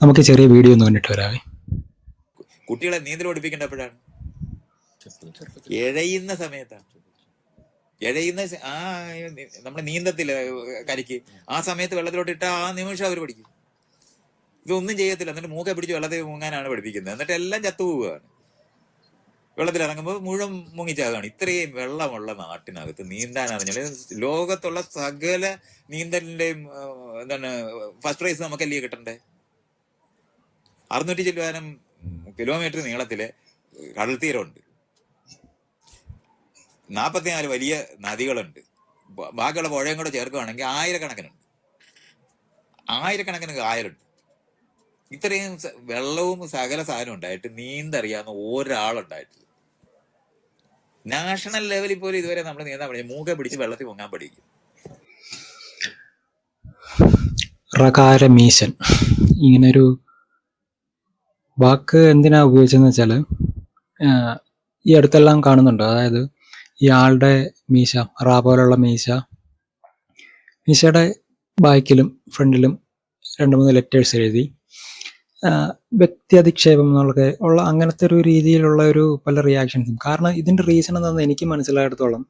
നമുക്ക് ചെറിയ വീഡിയോ ഒന്ന് കണ്ടിട്ട് വരാവേ. കുട്ടികളെ നീന്തൽ പഠിപ്പിക്കേണ്ടപ്പോഴാണ്. എഴയുന്ന സമയത്താണ് എഴയുന്ന ആ നമ്മുടെ നീന്തത്തിൽ കരിക്ക്. ആ സമയത്ത് വെള്ളത്തിലോട്ട് ഇട്ട ആ നിമിഷം അവർ പഠിക്കും. ഇതൊന്നും ചെയ്യത്തില്ല. എന്നിട്ട് മൂക്കെ പിടിച്ച് വെള്ളത്തിൽ മുങ്ങാനാണ് പഠിപ്പിക്കുന്നത്. എന്നിട്ട് എല്ലാം ചത്തുപോവുകയാണ് വെള്ളത്തിൽ ഇറങ്ങുമ്പോൾ മുഴുവൻ മുങ്ങിച്ചാകാണ്. ഇത്രയും വെള്ളമുള്ള നാട്ടിനകത്ത് നീന്താൻ അറിഞ്ഞാൽ ലോകത്തുള്ള സകല നീന്തലിന്റെയും എന്താണ് ഫസ്റ്റ് പ്രൈസ് നമുക്കല്ലേ കിട്ടണ്ടേ? അറുന്നൂറ്റി ചെല്ലുവാനും കിലോമീറ്റർ നീളത്തിൽ കടൽ തീരമുണ്ട്. നാൽപ്പത്തിനാല് വലിയ നദികളുണ്ട്. ബാക്കിയുള്ള പുഴയും കൂടെ ചേർക്കുകയാണെങ്കിൽ ആയിരക്കണക്കിനുണ്ട്. ആയിരക്കണക്കിന് കായലുണ്ട്. ഇത്രയും വെള്ളവും സകല സാധനവും ഉണ്ടായിട്ട് നീന്തറിയാവുന്ന ഒരാളുണ്ടായിട്ടില്ല. നാഷണൽ ലെവലിൽ പോലും ഇതുവരെ നമ്മൾ നീന്താൻ പഠിക്കും മൂക്കെ പിടിച്ച് വെള്ളത്തിൽ പൊങ്ങാൻ പഠിക്കും. റകാരമീശൻ. ഇങ്ങനൊരു വാക്ക് എന്തിനാ ഉപയോഗിച്ചതെന്ന് വെച്ചാൽ ഈ അടുത്തെല്ലാം കാണുന്നുണ്ട്. അതായത് ഇയാളുടെ മീശ റാ പോലുള്ള മീശ. മീശയുടെ ബാക്കിലും ഫ്രണ്ടിലും രണ്ട് മൂന്ന് ലെറ്റേഴ്സ് എഴുതി വ്യക്തി അധിക്ഷേപം എന്നുള്ളൊക്കെ ഉള്ള അങ്ങനത്തെ ഒരു രീതിയിലുള്ള ഒരു പല റിയാക്ഷൻസും കാരണം ഇതിന്റെ റീസൺ എന്താണെന്ന് എനിക്ക് മനസ്സിലായിടത്തോളം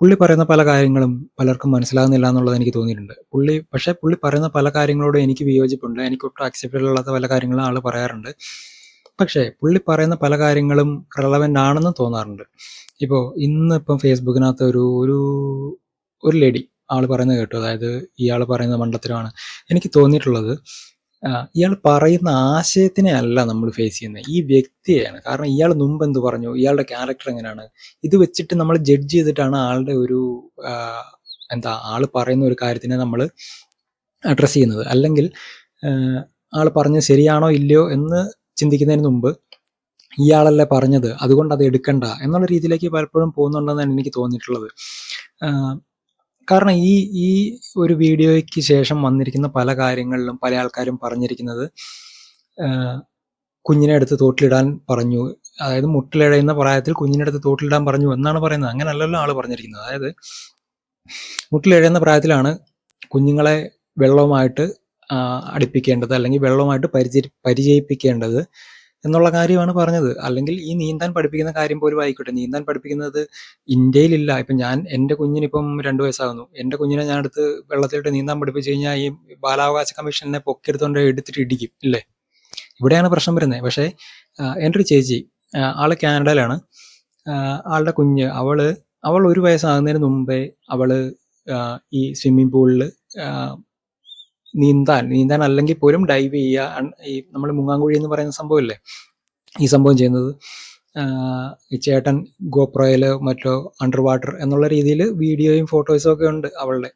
പുള്ളി പറയുന്ന പല കാര്യങ്ങളും പലർക്കും മനസ്സിലാകുന്നില്ല എന്നുള്ളത് എനിക്ക് തോന്നിയിട്ടുണ്ട്. പുള്ളി പക്ഷേ പുള്ളി പറയുന്ന പല കാര്യങ്ങളോടും എനിക്ക് വിയോജിപ്പുണ്ട്. എനിക്ക് ഒട്ടും അക്സെപ്റ്റബിൾ അല്ലാത്ത പല കാര്യങ്ങളും ആൾ പറയാറുണ്ട്. പക്ഷേ പുള്ളി പറയുന്ന പല കാര്യങ്ങളും റെലവന്റ് ആണെന്ന് തോന്നാറുണ്ട്. ഇപ്പോൾ ഇന്ന് ഇപ്പം ഫേസ്ബുക്കിനകത്ത് ഒരു ഒരു ഒരു ലേഡി ആൾ പറയുന്നത് കേട്ടു. അതായത് ഇയാൾ പറയുന്ന മണ്ടത്തരമാണ്. എനിക്ക് തോന്നിയിട്ടുള്ളത് ഇയാൾ പറയുന്ന ആശയത്തിനെ അല്ല നമ്മൾ ഫേസ് ചെയ്യുന്നത് ഈ വ്യക്തിയാണ്. കാരണം ഇയാൾ മുമ്പ് എന്ത് പറഞ്ഞു? ഇയാളുടെ ക്യാരക്ടർ എങ്ങനെയാണ്? ഇത് വെച്ചിട്ട് നമ്മൾ ജഡ്ജ് ചെയ്തിട്ടാണ് ആളുടെ ഒരു എന്താ ആൾ പറയുന്ന ഒരു കാര്യത്തിനെ നമ്മൾ അഡ്രസ്സ് ചെയ്യുന്നത്. അല്ലെങ്കിൽ ആൾ പറഞ്ഞത് ശരിയാണോ ഇല്ലയോ എന്ന് ചിന്തിക്കുന്നതിന് മുമ്പ് ഇയാളല്ലേ പറഞ്ഞത്. അതുകൊണ്ട് അത് എടുക്കണ്ട എന്നുള്ള രീതിയിലേക്ക് പലപ്പോഴും പോകുന്നുണ്ടെന്നാണ് എനിക്ക് തോന്നിയിട്ടുള്ളത്. കാരണം ഈ ഈ ഒരു വീഡിയോയ്ക്ക് ശേഷം വന്നിരിക്കുന്ന പല കാര്യങ്ങളിലും പല ആൾക്കാരും പറഞ്ഞിരിക്കുന്നത് കുഞ്ഞിനെ എടുത്ത് തോട്ടിലിടാൻ പറഞ്ഞു. അതായത് മുട്ടിലിഴയുന്ന പ്രായത്തിൽ കുഞ്ഞിനെ എടുത്ത് തോട്ടിലിടാൻ പറഞ്ഞു എന്നാണ് പറയുന്നത്. അങ്ങനല്ലല്ലോ ആൾ പറഞ്ഞിരിക്കുന്നത്. അതായത് മുട്ടിലിഴയുന്ന പ്രായത്തിലാണ് കുഞ്ഞുങ്ങളെ വെള്ളവുമായിട്ട് അടുപ്പിക്കേണ്ടത് അല്ലെങ്കിൽ വെള്ളവുമായിട്ട് പരിചരി പരിചയിപ്പിക്കേണ്ടത് എന്നുള്ള കാര്യമാണ് പറഞ്ഞത്. അല്ലെങ്കിൽ ഈ നീന്താൻ പഠിപ്പിക്കുന്ന കാര്യം പോലും ആയിക്കോട്ടെ. നീന്താൻ പഠിപ്പിക്കുന്നത് ഇന്ത്യയിലില്ല. ഇപ്പം ഞാൻ എന്റെ കുഞ്ഞിനിപ്പം രണ്ട് വയസ്സാകുന്നു എന്റെ കുഞ്ഞിനെ ഞാൻ എടുത്ത് വെള്ളത്തിലിട്ട് നീന്താൻ പഠിപ്പിച്ചു കഴിഞ്ഞാൽ ഈ ബാലാവകാശ കമ്മീഷനെ പൊക്കെടുത്തോണ്ട് എടുത്തിട്ട് ഇടിക്കും ഇല്ലേ? ഇവിടെയാണ് പ്രശ്നം വരുന്നത്. പക്ഷേ എന്റെ ഒരു ചേച്ചി ആൾ കാനഡയിലാണ്. ആളുടെ കുഞ്ഞ് അവൾ അവൾ ഒരു വയസ്സാകുന്നതിന് മുമ്പേ അവൾ ഈ സ്വിമ്മിംഗ് പൂളിൽ നീന്താൻ നീന്താൻ അല്ലെങ്കിൽ പോലും ഡൈവ് ചെയ്യുക. ഈ നമ്മൾ മുങ്ങാങ്കുഴി എന്ന് പറയുന്ന സംഭവമില്ലേ? ഈ സംഭവം ചെയ്യുന്നത് ഈ ചേട്ടൻ ഗോപ്രോയിൽ മറ്റോ അണ്ടർ വാട്ടർ എന്നുള്ള രീതിയിൽ വീഡിയോയും ഫോട്ടോസും ഒക്കെ ഉണ്ട് അവളുടെ.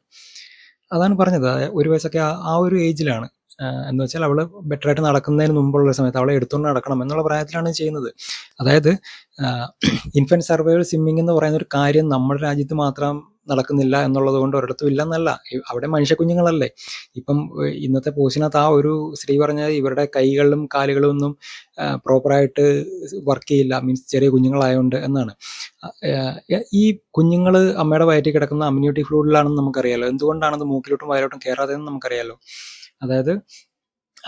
അതാണ് പറഞ്ഞത്. ഒരു വയസ്സൊക്കെ ആ ഒരു ഏജിലാണ് എന്ന് വെച്ചാൽ അവൾ ബെറ്ററായിട്ട് നടക്കുന്നതിന് മുമ്പുള്ള സമയത്ത് അവളെ എടുത്തുകൊണ്ട് നടക്കണം എന്നുള്ള പ്രായത്തിലാണ് ചെയ്യുന്നത്. അതായത് ഇൻഫന്റ് സർവൈവൽ സ്വിമ്മിംഗ് എന്ന് പറയുന്ന ഒരു കാര്യം നമ്മുടെ രാജ്യത്ത് മാത്രം നടക്കുന്നില്ല എന്നുള്ളത് കൊണ്ട് ഒരിടത്തും ഇല്ലെന്നല്ല. അവിടെ മനുഷ്യ കുഞ്ഞുങ്ങളല്ലേ. ഇപ്പം ഇന്നത്തെ പോസ്റ്റിനകത്ത് ആ ഒരു സ്ത്രീ പറഞ്ഞത് ഇവരുടെ കൈകളും കാലുകളും ഒന്നും പ്രോപ്പറായിട്ട് വർക്ക് ചെയ്യില്ല. മീൻസ് ചെറിയ കുഞ്ഞുങ്ങളായതുകൊണ്ട് എന്നാണ്. ഈ കുഞ്ഞുങ്ങൾ അമ്മയുടെ വയറ്റിൽ കിടക്കുന്ന അമ്മ്യൂണിറ്റി ഫ്ലൂഡിലാണെന്ന് നമുക്കറിയാലോ. എന്തുകൊണ്ടാണത് മൂക്കിലോട്ടും വയലോട്ടും കയറാതെന്ന് നമുക്കറിയാലോ. അതായത്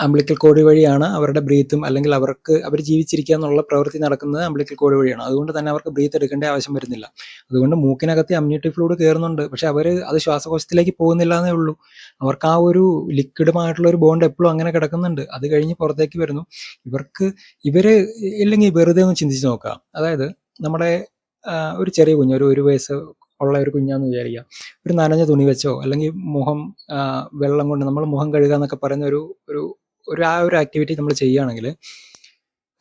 അംബ്ലിക്കൽ കോഡ് വഴിയാണ് അവരുടെ ബ്രീത്തും അല്ലെങ്കിൽ അവർക്ക് അവർ ജീവിച്ചിരിക്കുക എന്നുള്ള പ്രവൃത്തി നടക്കുന്നത് അംബ്ലിക്കൽ കോഡ് വഴിയാണ്. അതുകൊണ്ട് തന്നെ അവർക്ക് ബ്രീത്ത് എടുക്കേണ്ട ആവശ്യം വരുന്നില്ല. അതുകൊണ്ട് മൂക്കിനകത്ത് അമ്യൂണിറ്റി ഫ്ലൂയിഡ് കയറുന്നുണ്ട്. പക്ഷെ അവർ അത് ശ്വാസകോശത്തിലേക്ക് പോകുന്നില്ല എന്നേ ഉള്ളൂ. അവർക്ക് ആ ഒരു ലിക്വിഡുമായിട്ടുള്ള ഒരു ബോണ്ട് എപ്പോഴും അങ്ങനെ കിടക്കുന്നുണ്ട്. അത് കഴിഞ്ഞ് പുറത്തേക്ക് വരുന്നു. ഇവർക്ക് ഇവർ ഇല്ലെങ്കിൽ വെറുതെ ഒന്ന് ചിന്തിച്ച് നോക്കാം അതായത് നമ്മുടെ ഒരു ചെറിയ കുഞ്ഞ് ഒരു ഒരു വയസ്സ് ഉള്ള ഒരു കുഞ്ഞാന്ന് വിചാരിക്കുക. ഒരു നനഞ്ഞ തുണി വെച്ചോ അല്ലെങ്കിൽ മുഖം വെള്ളം കൊണ്ട് നമ്മൾ മുഖം കഴുകുക എന്നൊക്കെ പറയുന്ന ഒരു ഒരു ഒരു ആ ഒരു ആക്ടിവിറ്റി നമ്മൾ ചെയ്യുകയാണെങ്കിൽ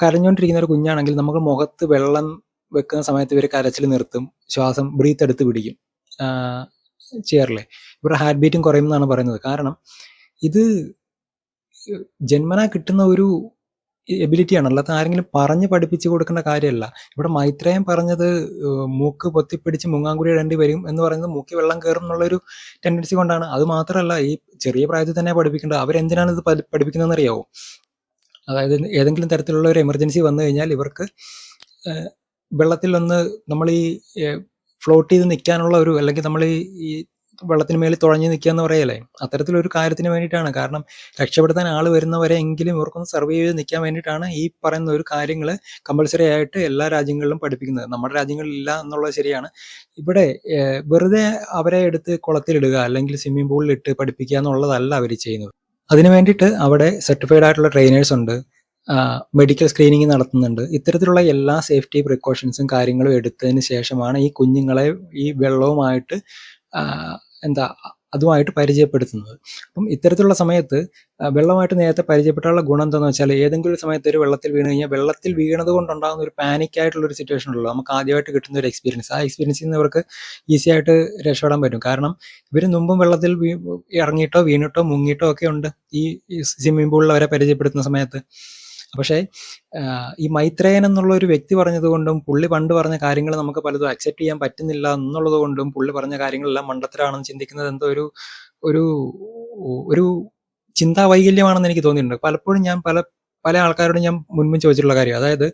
കരഞ്ഞുകൊണ്ടിരിക്കുന്ന ഒരു കുഞ്ഞാണെങ്കിൽ നമുക്ക് മുഖത്ത് വെള്ളം വെക്കുന്ന സമയത്ത് ഇവർ കരച്ചിൽ നിർത്തും ശ്വാസം ബ്രീത്ത് എടുത്ത് പിടിക്കും. ചെയ്യാറില്ലേ? ഇവരുടെ ഹാർട്ട് ബീറ്റും കുറയും എന്നാണ് പറയുന്നത്. കാരണം ഇത് ജന്മന കിട്ടുന്ന ഒരു എബിലിറ്റിയാണ് അല്ലാത്ത ആരെങ്കിലും പറഞ്ഞ് പഠിപ്പിച്ചു കൊടുക്കേണ്ട കാര്യമല്ല. ഇവിടെ മൈത്രേയൻ പറഞ്ഞത് മൂക്ക് പൊത്തിപ്പിടിച്ച് മുങ്ങാങ്കുടി ഇടേണ്ടി വരും എന്ന് പറയുന്നത് മൂക്കി വെള്ളം കയറും എന്നുള്ളൊരു ടെൻഡൻസി കൊണ്ടാണ്. അത് മാത്രമല്ല ഈ ചെറിയ പ്രായത്തിൽ തന്നെ പഠിപ്പിക്കേണ്ടത് അവരെന്തിനാണ് ഇത് പഠി- പഠിപ്പിക്കുന്നതെന്ന് അറിയാവോ അതായത് ഏതെങ്കിലും തരത്തിലുള്ള ഒരു എമർജൻസി വന്നു കഴിഞ്ഞാൽ ഇവർക്ക് വെള്ളത്തിൽ ഒന്ന് നമ്മൾ ഈ ഫ്ലോട്ട് ചെയ്ത് നിൽക്കാനുള്ള ഒരു അല്ലെങ്കിൽ നമ്മൾ ഈ വെള്ളത്തിന് മേളിൽ തുഴഞ്ഞു നിൽക്കുക എന്ന് പറയല്ലേ? അത്തരത്തിലൊരു കാര്യത്തിന് വേണ്ടിയിട്ടാണ്. കാരണം രക്ഷപ്പെടുത്താൻ ആൾ വരുന്നവരെ എങ്കിലും ഇവർക്കൊന്ന് സർവൈവ് ചെയ്ത് നിൽക്കാൻ വേണ്ടിയിട്ടാണ് ഈ പറയുന്ന ഒരു കാര്യങ്ങൾ കമ്പൾസറി ആയിട്ട് എല്ലാ രാജ്യങ്ങളിലും പഠിപ്പിക്കുന്നത്. നമ്മുടെ രാജ്യങ്ങളിലില്ല എന്നുള്ളത് ശരിയാണ്. ഇവിടെ വെറുതെ അവരെ എടുത്ത് കുളത്തിലിടുക അല്ലെങ്കിൽ സ്വിമ്മിംഗ് പൂളിൽ ഇട്ട് പഠിപ്പിക്കുക എന്നുള്ളതല്ല അവർ ചെയ്യുന്നത്. അതിനു വേണ്ടിയിട്ട് അവിടെ സർട്ടിഫൈഡ് ആയിട്ടുള്ള ട്രെയിനേഴ്സ് ഉണ്ട്. മെഡിക്കൽ സ്ക്രീനിങ് നടത്തുന്നുണ്ട്. ഇത്തരത്തിലുള്ള എല്ലാ സേഫ്റ്റി പ്രിക്കോഷൻസും കാര്യങ്ങളും എടുത്തതിന് ശേഷമാണ് ഈ കുഞ്ഞുങ്ങളെ ഈ വെള്ളവുമായിട്ട് എന്താ അതുമായിട്ട് പരിചയപ്പെടുത്തുന്നത്. അപ്പം ഇത്തരത്തിലുള്ള സമയത്ത് വെള്ളമായിട്ട് നേരത്തെ പരിചയപ്പെട്ടുള്ള ഗുണം എന്താണെന്ന് വെച്ചാൽ ഏതെങ്കിലും സമയത്ത് ഒരു വെള്ളത്തിൽ വീണ് കഴിഞ്ഞാൽ വെള്ളത്തിൽ വീണത് കൊണ്ടുണ്ടാകുന്ന ഒരു പാനിക് ആയിട്ടുള്ള ഒരു സിറ്റുവേഷൻ ഉള്ളൂ നമുക്ക് ആദ്യമായിട്ട് കിട്ടുന്ന ഒരു എക്സ്പീരിയൻസ് ആ എക്സ്പീരിയൻസിൽ നിന്ന് ഇവർക്ക് ഈസി ആയിട്ട് രക്ഷപ്പെടാൻ പറ്റും. കാരണം ഇവർ മുമ്പും വെള്ളത്തിൽ ഇറങ്ങിയിട്ടോ വീണിട്ടോ മുങ്ങിയിട്ടോ ഒക്കെ ഉണ്ട് ഈ സ്വിമ്മിംഗ് പൂളിൽ അവരെ പരിചയപ്പെടുത്തുന്ന സമയത്ത്. പക്ഷേ ഈ മൈത്രേയൻ എന്നുള്ള ഒരു വ്യക്തി പറഞ്ഞത് കൊണ്ടും പുള്ളി പണ്ട് പറഞ്ഞ കാര്യങ്ങൾ നമുക്ക് പലതും അക്സെപ്റ്റ് ചെയ്യാൻ പറ്റുന്നില്ല എന്നുള്ളത് കൊണ്ടും പുള്ളി പറഞ്ഞ കാര്യങ്ങളെല്ലാം മണ്ടത്തരാണെന്ന് ചിന്തിക്കുന്നത് എന്തോ ഒരു ഒരു ഒരു ചിന്താ വൈകല്യമാണെന്ന് എനിക്ക് തോന്നിയിട്ടുണ്ട്. പലപ്പോഴും ഞാൻ പല പല ആൾക്കാരോടും ഞാൻ മുൻപ് ചോദിച്ചിട്ടുള്ള കാര്യം അതായത്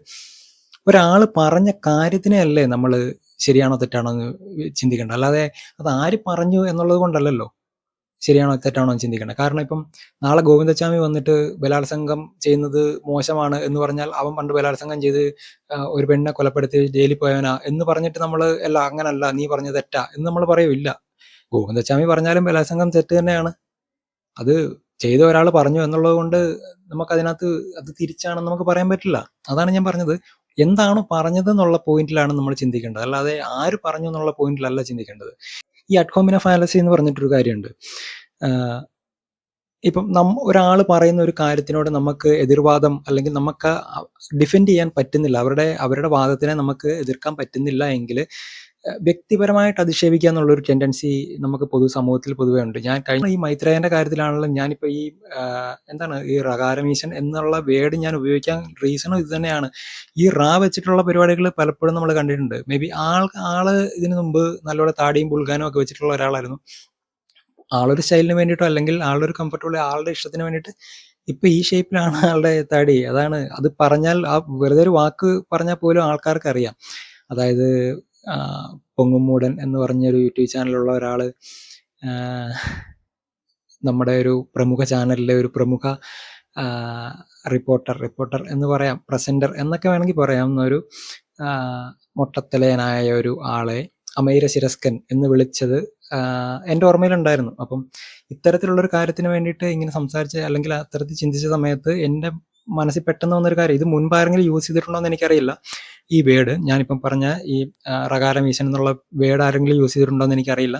ഒരാൾ പറഞ്ഞ കാര്യത്തിനെ അല്ലേ നമ്മൾ ശരിയാണോ തെറ്റാണോ എന്ന് ചിന്തിക്കേണ്ടത്? അല്ലാതെ അത് ആര് പറഞ്ഞു എന്നുള്ളത് കൊണ്ടല്ലല്ലോ. ശരിയാണോ തെറ്റാണോ എന്ന് ചിന്തിക്കണം കാരണം ഇപ്പം നാളെ ഗോവിന്ദച്ചാമി വന്നിട്ട് ബലാത്സംഗം ചെയ്യുന്നത് മോശമാണ് എന്ന് പറഞ്ഞാൽ അവൻ പണ്ട് ബലാത്സംഗം ചെയ്ത് ഒരു പെണ്ണെ കൊലപ്പെടുത്തി ജയിലിൽ പോയവനാ എന്ന് പറഞ്ഞിട്ട് നമ്മൾ അല്ല അങ്ങനല്ല നീ പറഞ്ഞത് തെറ്റാ എന്ന് നമ്മൾ പറയൂല്ല. ഗോവിന്ദച്ചാമി പറഞ്ഞാലും ബലാത്സംഗം തെറ്റ് തന്നെയാണ്. അത് ചെയ്ത ഒരാൾ പറഞ്ഞു എന്നുള്ളത് കൊണ്ട് നമുക്ക് അതിനകത്ത് അത് തിരിച്ചാണെന്ന് നമുക്ക് പറയാൻ പറ്റില്ല. അതാണ് ഞാൻ പറഞ്ഞത്. എന്താണ് പറഞ്ഞത് എന്നുള്ള പോയിന്റിലാണ് നമ്മൾ ചിന്തിക്കേണ്ടത്. അല്ലാതെ ആര് പറഞ്ഞു എന്നുള്ള പോയിന്റിലല്ല ചിന്തിക്കേണ്ടത്. ഈ അഡ്കോമിന ഫാലസി എന്ന് പറഞ്ഞിട്ടൊരു കാര്യമുണ്ട്. ഇപ്പം നം ഒരാൾ പറയുന്ന ഒരു കാര്യത്തിനോട് നമുക്ക് എതിർവാദം അല്ലെങ്കിൽ നമുക്ക് ഡിഫെൻഡ് ചെയ്യാൻ പറ്റുന്നില്ല. അവരുടെ അവരുടെ വാദത്തിനെ നമുക്ക് എതിർക്കാൻ പറ്റുന്നില്ല എങ്കിൽ വ്യക്തിപരമായിട്ട് അധിക്ഷേപിക്കുക എന്നുള്ള ഒരു ടെൻഡൻസി നമുക്ക് പൊതു സമൂഹത്തിൽ പൊതുവേ ഉണ്ട്. ഞാൻ കഴിഞ്ഞ ഈ മൈത്രേയന്റെ കാര്യത്തിലാണല്ലോ ഞാനിപ്പോൾ ഈ എന്താണ് ഈ റകാരമീശൻ എന്നുള്ള വേർഡ് ഞാൻ ഉപയോഗിക്കാൻ റീസണും ഇത് തന്നെയാണ് ഈ റാ വെച്ചിട്ടുള്ള പരിപാടികൾ പലപ്പോഴും നമ്മൾ കണ്ടിട്ടുണ്ട്. മേ ബി ആൾ ആൾ ഇതിനു മുമ്പ് നല്ലോണം താടിയും പുൽകാനും ഒക്കെ വെച്ചിട്ടുള്ള ഒരാളായിരുന്നു. ആളൊരു സ്റ്റൈലിന് വേണ്ടിയിട്ടോ അല്ലെങ്കിൽ ആളുടെ ഒരു കംഫർട്ടബിൾ ആളുടെ ഇഷ്ടത്തിന് വേണ്ടിയിട്ട് ഇപ്പൊ ഈ ഷേപ്പിലാണ് ആളുടെ താടി. അതാണ് അത് പറഞ്ഞാൽ ആ വെറുതെ ഒരു വാക്ക് പറഞ്ഞാൽ പോലും ആൾക്കാർക്ക് അറിയാം. അതായത് പൊങ്ങുമൂടൻ എന്ന് പറഞ്ഞൊരു യൂട്യൂബ് ചാനലുള്ള ഒരാൾ നമ്മുടെ ഒരു പ്രമുഖ ചാനലിലെ ഒരു പ്രമുഖ റിപ്പോർട്ടർ റിപ്പോർട്ടർ എന്ന് പറയാം പ്രസന്റർ എന്നൊക്കെ വേണമെങ്കിൽ പറയാവുന്ന ഒരു മൊട്ടത്തലയനായ ഒരു ആളെ അമൈര ശിരസ്കൻ എന്ന് വിളിച്ചത് എന്റെ ഓർമ്മയിലുണ്ടായിരുന്നു. അപ്പം ഇത്തരത്തിലുള്ള ഒരു കാര്യത്തിന് വേണ്ടിയിട്ട് ഇങ്ങനെ സംസാരിച്ച് അല്ലെങ്കിൽ അത്തരത്തിൽ ചിന്തിച്ച സമയത്ത് എന്റെ മനസ്സിൽ പെട്ടെന്ന് വന്നൊരു കാര്യം ഇത് മുൻപാരെങ്കിലും യൂസ് ചെയ്തിട്ടുണ്ടോ എന്ന് എനിക്കറിയില്ല. ഈ വേർഡ് ഞാനിപ്പം പറഞ്ഞ ഈ റകാരം ഈശൻ എന്നുള്ള വേഡ് ആരെങ്കിലും യൂസ് ചെയ്തിട്ടുണ്ടോ എന്ന് എനിക്കറിയില്ല.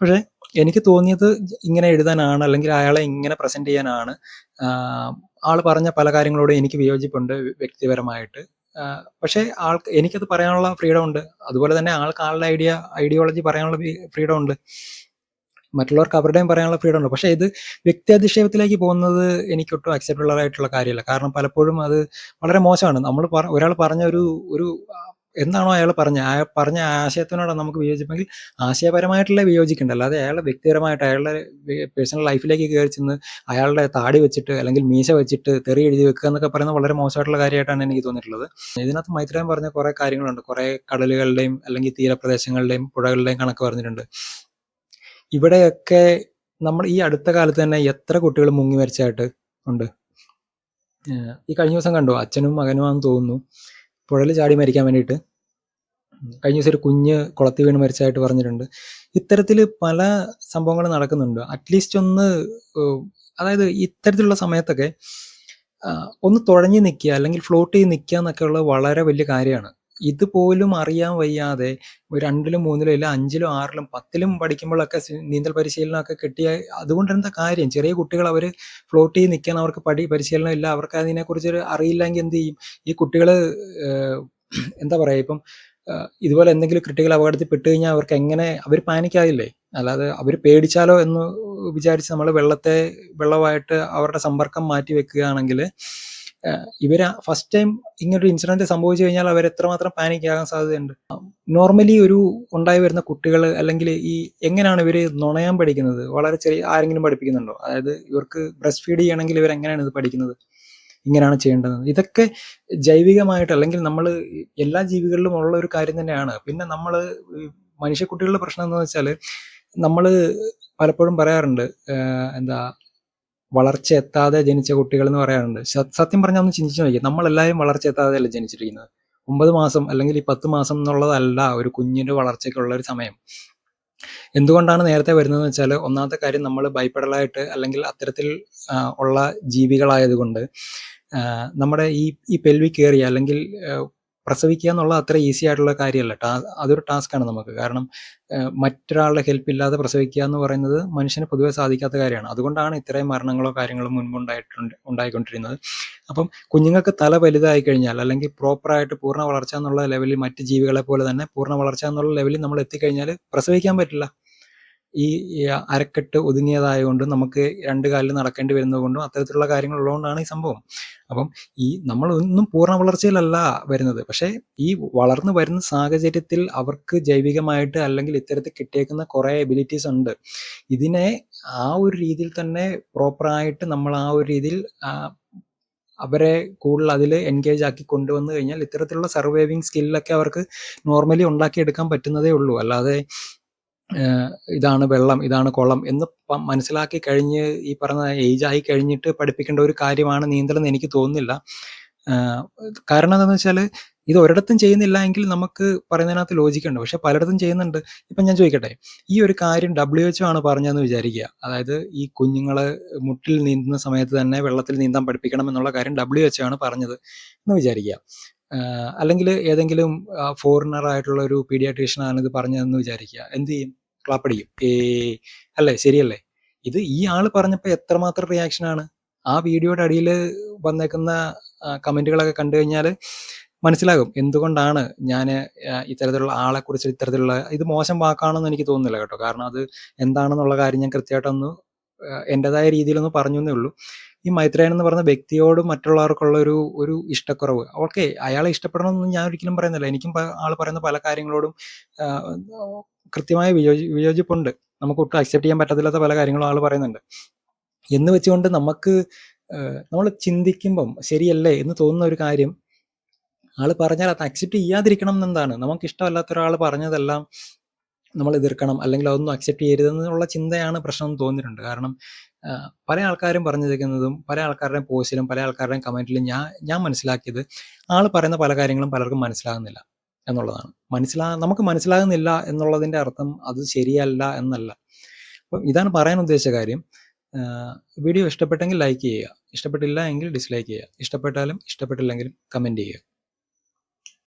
പക്ഷേ എനിക്ക് തോന്നിയത് ഇങ്ങനെ എഴുതാനാണ് അല്ലെങ്കിൽ അയാളെ ഇങ്ങനെ പ്രസന്റ് ചെയ്യാനാണ്. ആൾ പറഞ്ഞ പല കാര്യങ്ങളോടും എനിക്ക് വിയോജിപ്പുണ്ട് വ്യക്തിപരമായിട്ട്. പക്ഷേ ആൾക്ക് എനിക്കത് പറയാനുള്ള ഫ്രീഡം ഉണ്ട്. അതുപോലെ തന്നെ ആൾക്ക് ആളുടെ ഐഡിയ ഐഡിയോളജി പറയാനുള്ള ഫ്രീഡം ഉണ്ട്. മറ്റുള്ളവർക്ക് അവരുടെയും പറയാനുള്ള ഫ്രീഡം ഉണ്ട്. പക്ഷേ ഇത് വ്യക്തി അധിക്ഷേപത്തിലേക്ക് പോകുന്നത് എനിക്ക് ഒട്ടും അക്സെപ്റ്റബിൾ ആയിട്ടുള്ള കാര്യമല്ല. കാരണം പലപ്പോഴും അത് വളരെ മോശമാണ്. നമ്മൾ ഒരാൾ പറഞ്ഞ ഒരു ഒരു എന്താണോ അയാൾ പറഞ്ഞ ആ പറഞ്ഞ ആശയത്തിനോടാണ് നമുക്ക് വിയോജിപ്പെങ്കിൽ ആശയപരമായിട്ടുള്ള വിയോജിക്കേണ്ട. അല്ലാതെ അയാളെ വ്യക്തിപരമായിട്ട് അയാളുടെ പേഴ്സണൽ ലൈഫിലേക്ക് കയറി ചെന്ന് അയാളുടെ താടി വെച്ചിട്ട് അല്ലെങ്കിൽ മീശ വെച്ചിട്ട് തെറി എഴുതി വെക്കുക എന്നൊക്കെ പറയുന്നത് വളരെ മോശമായിട്ടുള്ള കാര്യമായിട്ടാണ് എനിക്ക് തോന്നിയിട്ടുള്ളത്. ഇതിനകത്ത് മൈത്രേയൻ പറഞ്ഞ കുറെ കാര്യങ്ങളുണ്ട്. കുറെ കടലുകളുടെയും അല്ലെങ്കിൽ തീരപ്രദേശങ്ങളുടെയും പുഴകളുടെയും കണക്ക് പറഞ്ഞിട്ടുണ്ട്. ഇവിടെയൊക്കെ നമ്മൾ ഈ അടുത്ത കാലത്ത് തന്നെ എത്ര കുട്ടികൾ മുങ്ങി മരിച്ചായിട്ട് ഉണ്ട്? ഈ കഴിഞ്ഞ ദിവസം കണ്ടു? അച്ഛനും മകനുമാണെന്ന് തോന്നുന്നു. പുഴയിൽ ചാടി മരിക്കാൻ വേണ്ടിയിട്ട്. കഴിഞ്ഞ ദിവസം ഒരു കുഞ്ഞ് കുളത്തിൽ വീണ് മരിച്ചതായിട്ട് പറഞ്ഞിട്ടുണ്ട്. ഇത്തരത്തിൽ പല സംഭവങ്ങളും നടക്കുന്നുണ്ട്. അറ്റ്ലീസ്റ്റ് ഒന്ന് അതായത് ഇത്തരത്തിലുള്ള സമയത്തൊക്കെ ഒന്ന് തുഴഞ്ഞു നിൽക്കുക അല്ലെങ്കിൽ ഫ്ലോട്ട് ചെയ്ത് നിൽക്കുക എന്നൊക്കെയുള്ള വളരെ വലിയ കാര്യമാണ്. ഇതുപോലും അറിയാൻ വയ്യാതെ രണ്ടിലും മൂന്നിലും ഇല്ല അഞ്ചിലും ആറിലും പത്തിലും പഠിക്കുമ്പോഴൊക്കെ നീന്തൽ പരിശീലനമൊക്കെ കിട്ടിയ അതുകൊണ്ട് എന്താ കാര്യം? ചെറിയ കുട്ടികൾ അവർ ഫ്ലോട്ട് ചെയ്ത് നിൽക്കാൻ അവർക്ക് പഠി പരിശീലനം ഇല്ല. അവർക്ക് അതിനെക്കുറിച്ച് അറിയില്ലെങ്കിൽ എന്ത് ചെയ്യും? ഈ കുട്ടികൾ എന്താ പറയുക ഇപ്പം ഇതുപോലെ എന്തെങ്കിലും ക്രിട്ടിക്കൽ അപകടത്തിൽ പെട്ട് കഴിഞ്ഞാൽ അവർക്ക് എങ്ങനെ അവർ പാനിക്കാതില്ലേ അല്ലാതെ അവർ പേടിച്ചാലോ എന്ന് വിചാരിച്ച് നമ്മൾ വെള്ളത്തെ വെള്ളമായിട്ട് അവരുടെ സമ്പർക്കം മാറ്റി വെക്കുകയാണെങ്കിൽ ഇവർ ഫസ്റ്റ് ടൈം ഇങ്ങനൊരു ഇൻസിഡന്റ് സംഭവിച്ചു കഴിഞ്ഞാൽ അവർ എത്രമാത്രം പാനിക് ആകാൻ സാധ്യതയുണ്ട്. നോർമലി ഒരു ഉണ്ടായി വരുന്ന കുട്ടികൾ അല്ലെങ്കിൽ ഈ എങ്ങനെയാണ് ഇവർ നുണയാൻ പഠിക്കുന്നത്? വളരെ ചെറിയ ആരെങ്കിലും പഠിപ്പിക്കുന്നുണ്ടോ? അതായത് ഇവർക്ക് ബ്രസ്റ്റ് ഫീഡ് ചെയ്യണമെങ്കിൽ ഇവർ എങ്ങനെയാണ് ഇത് പഠിക്കുന്നത്? ഇങ്ങനെയാണ് ചെയ്യേണ്ടത്. ഇതൊക്കെ ജൈവികമായിട്ട് അല്ലെങ്കിൽ നമ്മൾ എല്ലാ ജീവികളിലും ഉള്ള ഒരു കാര്യം തന്നെയാണ്. പിന്നെ നമ്മൾ മനുഷ്യക്കുട്ടികളുടെ പ്രശ്നം എന്താണെന്ന് വെച്ചാൽ നമ്മൾ പലപ്പോഴും പറയാറുണ്ട് എന്താ വളർച്ച എത്താതെ ജനിച്ച കുട്ടികൾ എന്ന് പറയാറുണ്ട് സത്യം പറഞ്ഞാൽ ഒന്ന് ചിന്തിച്ചു നോക്കി നമ്മളെല്ലാവരും വളർച്ച എത്താതെ അല്ല ജനിച്ചിരിക്കുന്നത്. ഒമ്പത് മാസം അല്ലെങ്കിൽ ഈ പത്ത് മാസം എന്നുള്ളതല്ല ഒരു കുഞ്ഞിന്റെ വളർച്ചയ്ക്കുള്ള ഒരു സമയം. എന്തുകൊണ്ടാണ് നേരത്തെ വരുന്നതെന്ന് വെച്ചാൽ ഒന്നാമത്തെ കാര്യം നമ്മൾ ഭയപ്പെടലായിട്ട് അല്ലെങ്കിൽ അത്തരത്തിൽ ഉള്ള ജീവികളായതുകൊണ്ട് നമ്മുടെ ഈ ഈ പെൽവിക് ഏറിയ അല്ലെങ്കിൽ പ്രസവിക്കുക എന്നുള്ള അത്ര ഈസി ആയിട്ടുള്ള കാര്യമല്ല. ടാ അതൊരു ടാസ്ക്കാണ് നമുക്ക്. കാരണം മറ്റൊരാളുടെ ഹെൽപ്പ് ഇല്ലാതെ പ്രസവിക്കുക എന്ന് പറയുന്നത് മനുഷ്യന് പൊതുവെ സാധിക്കാത്ത കാര്യമാണ്. അതുകൊണ്ടാണ് ഇത്രയും മരണങ്ങളോ കാര്യങ്ങളോ മുൻപുണ്ടായിട്ടുണ്ട് ഉണ്ടായിക്കൊണ്ടിരുന്നത്. അപ്പം കുഞ്ഞുങ്ങൾക്ക് തല വലുതായി കഴിഞ്ഞാൽ അല്ലെങ്കിൽ പ്രോപ്പറായിട്ട് പൂർണ വളർച്ച എന്നുള്ള ലെവലിൽ മറ്റ് ജീവികളെ പോലെ തന്നെ പൂർണ വളർച്ച എന്നുള്ള ലെവലിൽ നമ്മൾ എത്തിക്കഴിഞ്ഞാൽ പ്രസവിക്കാൻ പറ്റില്ല. ഈ അരക്കെട്ട് ഒതുങ്ങിയതായതുകൊണ്ടും നമുക്ക് രണ്ട് കാലിൽ നടക്കേണ്ടി വരുന്നതുകൊണ്ടും അത്തരത്തിലുള്ള കാര്യങ്ങൾ ഉള്ളതുകൊണ്ടാണ് ഈ സംഭവം. അപ്പം ഈ നമ്മളൊന്നും പൂർണ വളർച്ചയിലല്ല വരുന്നത്. പക്ഷേ ഈ വളർന്നു വരുന്ന സാഹചര്യത്തിൽ അവർക്ക് ജൈവികമായിട്ട് അല്ലെങ്കിൽ ഇത്തരത്തിൽ കിട്ടിയേക്കുന്ന കുറേ എബിലിറ്റീസ് ഉണ്ട്. ഇതിനെ ആ ഒരു രീതിയിൽ തന്നെ പ്രോപ്പറായിട്ട് നമ്മൾ ആ ഒരു രീതിയിൽ അവരെ കൂടുതൽ അതിൽ എൻഗേജ് ആക്കി കൊണ്ടുവന്നു കഴിഞ്ഞാൽ ഇത്തരത്തിലുള്ള സർവൈവിങ് സ്കില്ലൊക്കെ അവർക്ക് നോർമലി ഉണ്ടാക്കിയെടുക്കാൻ പറ്റുന്നതേ ഉള്ളൂ. അല്ലാതെ ഇതാണ് വെള്ളം ഇതാണ് കുളം എന്ന് മനസ്സിലാക്കി കഴിഞ്ഞ് ഈ പറഞ്ഞ ഏജ് ആയി കഴിഞ്ഞിട്ട് പഠിപ്പിക്കേണ്ട ഒരു കാര്യമാണ് നീന്തൽ എന്ന് എനിക്ക് തോന്നുന്നില്ല. കാരണം എന്താണെന്ന് വെച്ചാൽ ഇത് ഒരിടത്തും ചെയ്യുന്നില്ല എങ്കിൽ നമുക്ക് പറയുന്നതിനകത്ത് ലോജിക്കുണ്ട് പക്ഷെ പലയിടത്തും ചെയ്യുന്നുണ്ട്. ഇപ്പം ഞാൻ ചോദിക്കട്ടെ ഈ ഒരു കാര്യം ഡബ്ല്യു എച്ച് ആണ് പറഞ്ഞതെന്ന് വിചാരിക്കുക. അതായത് ഈ കുഞ്ഞുങ്ങളെ മുട്ടിൽ നീന്തുന്ന സമയത്ത് തന്നെ വെള്ളത്തിൽ നീന്താൻ പഠിപ്പിക്കണം എന്നുള്ള കാര്യം ഡബ്ല്യു എച്ച് ആണ് പറഞ്ഞത് എന്ന് വിചാരിക്കുക. അല്ലെങ്കിൽ ഏതെങ്കിലും ഫോറിനർ ആയിട്ടുള്ള ഒരു പീഡിയാട്രീഷ്യൻ ആണ് ഇത് പറഞ്ഞതെന്ന് വിചാരിക്കുക. എന്ത് ചെയ്യും? ക്ലാപ്പടിക്കും. ഏ അല്ലേ? ശരിയല്ലേ? ഇത് ഈ ആൾ പറഞ്ഞപ്പോൾ എത്രമാത്രം റിയാക്ഷൻ ആണ്? ആ വീഡിയോയുടെ അടിയിൽ വന്നേക്കുന്ന കമന്റുകളൊക്കെ കണ്ടു കഴിഞ്ഞാൽ മനസ്സിലാകും. എന്തുകൊണ്ടാണ് ഞാൻ ഇത്തരത്തിലുള്ള ആളെക്കുറിച്ച് ഇത്തരത്തിലുള്ള ഇത് മോശം വാക്കാണെന്ന് എനിക്ക് തോന്നുന്നില്ല കേട്ടോ. കാരണം അത് എന്താണെന്നുള്ള കാര്യം ഞാൻ കൃത്യമായിട്ടൊന്ന് എന്റെതായ രീതിയിലൊന്ന് പറഞ്ഞു എന്നേ ഉള്ളൂ. ഈ മൈത്രേയൻ എന്ന് പറഞ്ഞ വ്യക്തിയോട് മറ്റുള്ളവർക്കുള്ള ഒരു ഒരു ഇഷ്ടക്കുറവ്. ഓക്കെ അയാളെ ഇഷ്ടപ്പെടണമെന്ന് ഞാൻ ഒരിക്കലും പറയുന്നില്ല. എനിക്കും ആൾ പറയുന്ന പല കാര്യങ്ങളോടും കൃത്യമായ വിയോജി വിയോജിപ്പുണ്ട്. നമുക്ക് ഒട്ടും അക്സെപ്റ്റ് ചെയ്യാൻ പറ്റത്തില്ലാത്ത പല കാര്യങ്ങളും ആൾ പറയുന്നുണ്ട്. എന്ന് വെച്ചുകൊണ്ട് നമുക്ക് നമ്മൾ ചിന്തിക്കുമ്പം ശരിയല്ലേ എന്ന് തോന്നുന്ന ഒരു കാര്യം ആൾ പറഞ്ഞാൽ അത് അക്സെപ്റ്റ് ചെയ്യാതിരിക്കണം എന്നെന്താണ് നമുക്ക് ഇഷ്ടമല്ലാത്ത ഒരാൾ പറഞ്ഞതെല്ലാം നമ്മൾ എതിർക്കണം അല്ലെങ്കിൽ അതൊന്നും അക്സെപ്റ്റ് ചെയ്യരുതെന്നുള്ള ചിന്തയാണ് പ്രശ്നം തോന്നിയിട്ടുണ്ട്. കാരണം പല ആൾക്കാരും പറഞ്ഞിരിക്കുന്നതും പല ആൾക്കാരുടെയും പോസ്റ്റിലും പല ആൾക്കാരുടെയും കമന്റിലും ഞാൻ ഞാൻ മനസ്സിലാക്കിയത് ആൾ പറയുന്ന പല കാര്യങ്ങളും പലർക്കും മനസ്സിലാകുന്നില്ല എന്നുള്ളതാണ്. മനസ്സിലാ നമുക്ക് മനസ്സിലാകുന്നില്ല എന്നുള്ളതിന്റെ അർത്ഥം അത് ശരിയല്ല എന്നല്ല. അപ്പം ഇതാണ് പറയാൻ ഉദ്ദേശിച്ച കാര്യം. വീഡിയോ ഇഷ്ടപ്പെട്ടെങ്കിൽ ലൈക്ക് ചെയ്യുക. ഇഷ്ടപ്പെട്ടില്ല എങ്കിൽ ഡിസ്ലൈക്ക് ചെയ്യുക. ഇഷ്ടപ്പെട്ടാലും ഇഷ്ടപ്പെട്ടില്ലെങ്കിലും കമന്റ് ചെയ്യുക.